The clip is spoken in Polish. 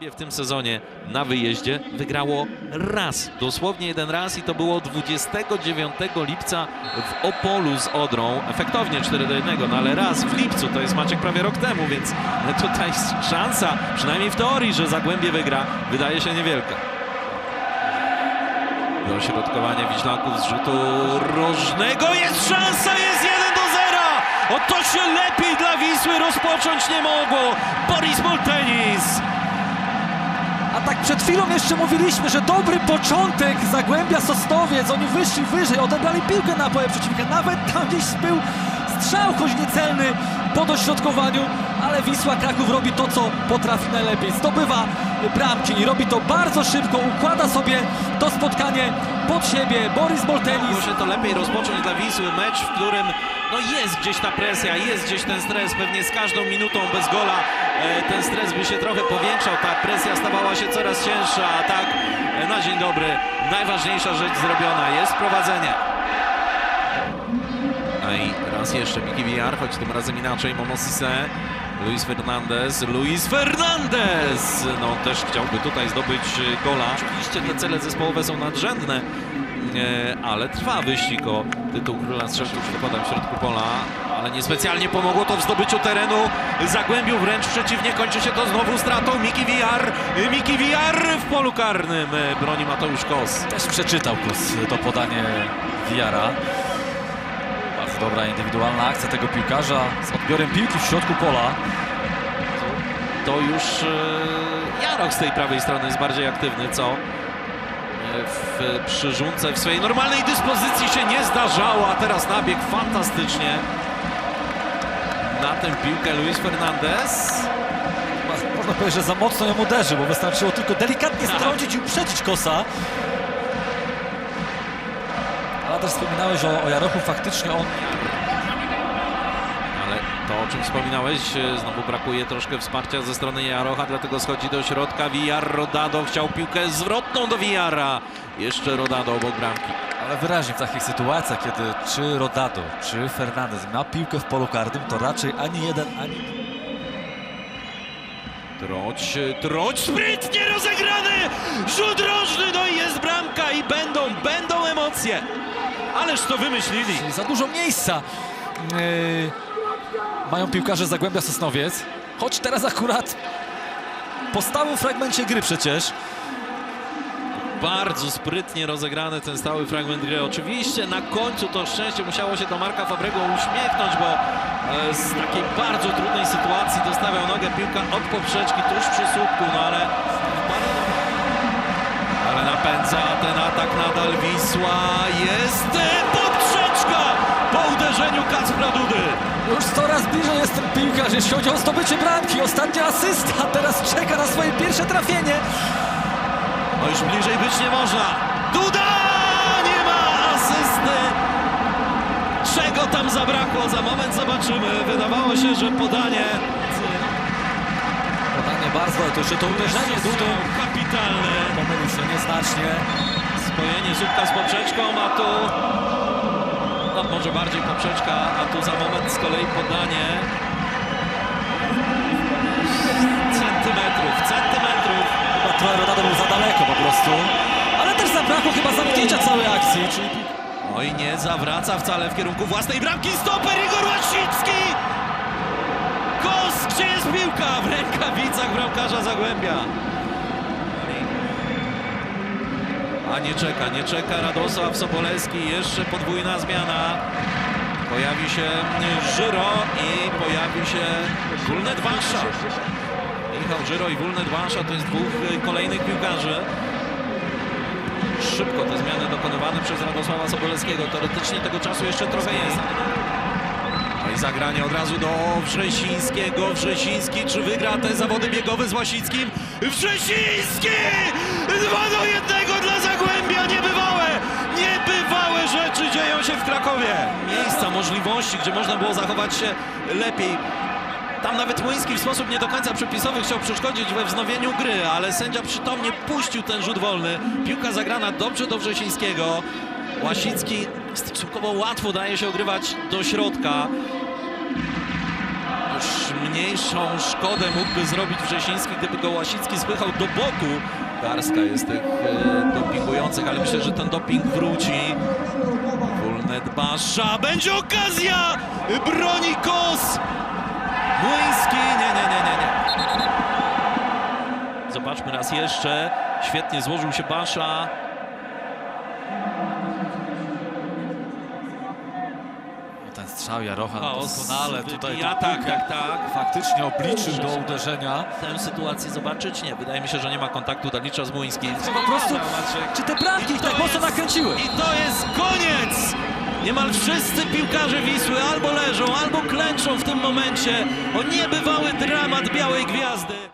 W tym sezonie na wyjeździe wygrało raz, dosłownie jeden raz i to było 29 lipca w Opolu z Odrą. Efektownie 4 do 1, no ale raz w lipcu, to jest Maciek prawie rok temu, więc tutaj szansa, przynajmniej w teorii, że Zagłębie wygra, wydaje się niewielka. Dośrodkowanie Wiślaków z rzutu rożnego. Jest szansa, jest 1 do 0! O to się lepiej dla Wisły rozpocząć nie mogło. Boris Moltenis. A tak przed chwilą jeszcze mówiliśmy, że dobry początek Zagłębia Sosnowiec. Oni wyszli wyżej, odebrali piłkę na połowę przeciwnika. Nawet tam gdzieś był strzał, choć niecelny po dośrodkowaniu. Ale Wisła Kraków robi to, co potrafi najlepiej. Zdobywa bramki i robi to bardzo szybko. Układa sobie to spotkanie pod siebie. Boris Moltenis. Mogło się to lepiej rozpocząć dla Wisły. Mecz, w którym no jest gdzieś ta presja, jest gdzieś ten stres. Pewnie z każdą minutą bez gola e, ten stres by się trochę powiększał. Ta presja stawała się coraz cięższa. A tak e, na dzień dobry najważniejsza rzecz zrobiona jest prowadzenie. No i raz jeszcze Miki Villar, choć tym razem inaczej. Momo Sisse, Luis Fernandez. Luis Fernandez! No też chciałby tutaj zdobyć e, gola. Oczywiście te cele zespołowe są nadrzędne, e, ale trwa wyścig o tytuł króla strzelców wypada w środku pola, ale niespecjalnie pomogło to w zdobyciu terenu. Zagłębiu wręcz przeciwnie, kończy się to znowu stratą. Miki Villar, Miki Villar w polu karnym e, broni Mateusz Kos. Też przeczytał Kos to podanie Wiara. Dobra indywidualna akcja tego piłkarza z odbiorem piłki w środku pola. to już e, Jarok z tej prawej strony jest bardziej aktywny, co e, w przyrządce w swojej normalnej dyspozycji się nie zdarzało, a teraz nabieg fantastycznie na tę piłkę Luis Fernandez. Można powiedzieć, że za mocno ją uderzy, bo wystarczyło tylko delikatnie strącić i uprzedzić Kosa. Też wspominałeś o, o Jarochu, faktycznie on Ale to, o czym wspominałeś, e, znowu brakuje troszkę wsparcia ze strony Jarocha, dlatego schodzi do środka. Villar, Rodado chciał piłkę zwrotną do Villara. Jeszcze Rodado obok bramki. Ale wyraźnie w takich sytuacjach, kiedy czy Rodado, czy Fernandez ma piłkę w polu karnym, to raczej ani jeden, ani Troć, troć, sprytnie rozegrany! Rzut rożny, no i jest bramka i będą, Ależ to wymyślili. Czyli za dużo miejsca yy, mają piłkarze Zagłębia Sosnowiec. Choć teraz akurat po stałym fragmencie gry przecież. Bardzo sprytnie rozegrany ten stały fragment gry. Oczywiście na końcu to szczęście musiało się do Marka Fabrego uśmiechnąć, bo e, z takiej bardzo trudnej sytuacji dostawiał nogę piłka od poprzeczki tuż przy słupku, no ale ale napędza ten nadal Wisła. Jest e, poprzeczka po uderzeniu Kacpra Dudy. Już coraz bliżej jest ten piłkarz, jeśli chodzi o zdobycie bramki. Ostatnia asysta, teraz czeka na swoje pierwsze trafienie. No już bliżej być nie można. Duda! Nie ma asysty! Czego tam zabrakło? Za moment zobaczymy. Wydawało się, że podanie Podanie bardzo, to jeszcze to uderzenie Dudy. kapitalne. Pomylił się nieznacznie. Spojenie słupka z poprzeczką, a tu no może bardziej poprzeczka, a tu za moment z kolei podanie centymetrów, centymetrów. Chyba trochę Rodado był za daleko po prostu. Ale też zabrakło chyba zamknięcia całej akcji, czyli Oj, nie zawraca wcale w kierunku własnej bramki. Stoper Igor Łasicki! Kos, gdzie jest piłka? W rękawicach bramkarza Zagłębia. A nie czeka, nie czeka Radosław Sobolewski. Jeszcze podwójna zmiana. Pojawi się Żyro i pojawi się Wulnet Wansza. Michał Żyro i Wulnet Wansza to jest dwóch kolejnych piłkarzy. Szybko te zmiany dokonywane przez Radosława Sobolewskiego. Teoretycznie tego czasu jeszcze trochę jest. No i zagranie od razu do Wrzesińskiego. Wrzesiński, czy wygra te zawody biegowe z Łasickim? Wrzesiński! 2 do 1 dla Zagłębia! Niebywałe! Niebywałe rzeczy dzieją się w Krakowie! Miejsca, możliwości, gdzie można było zachować się lepiej. Tam nawet Młyński w sposób nie do końca przepisowy chciał przeszkodzić we wznowieniu gry, ale sędzia przytomnie puścił ten rzut wolny. Piłka zagrana dobrze do Wrzesińskiego. Łasicki stosunkowo łatwo daje się ogrywać do środka. Już mniejszą szkodę mógłby zrobić Wrzesiński, gdyby go Łasicki spychał do boku. Garstka jest tych e, dopingujących, ale myślę, że ten doping wróci. Fulnet Basza, będzie okazja! Broni Kos! Młyński, nie, nie, nie, nie, nie. Zobaczmy raz jeszcze. Świetnie złożył się Basza. Ten strzał Jarochan Chaos, doskonale tutaj tą tak, tak, tak. faktycznie obliczył do uderzenia. Tę sytuację zobaczyć? Nie, wydaje mi się, że nie ma kontaktu Danicza z Młyńskim. Po prostu, czy te bramki ich tak mocno nakręciły? I to jest koniec! Niemal wszyscy piłkarze Wisły albo leżą, albo klęczą w tym momencie. O niebywały dramat Białej Gwiazdy.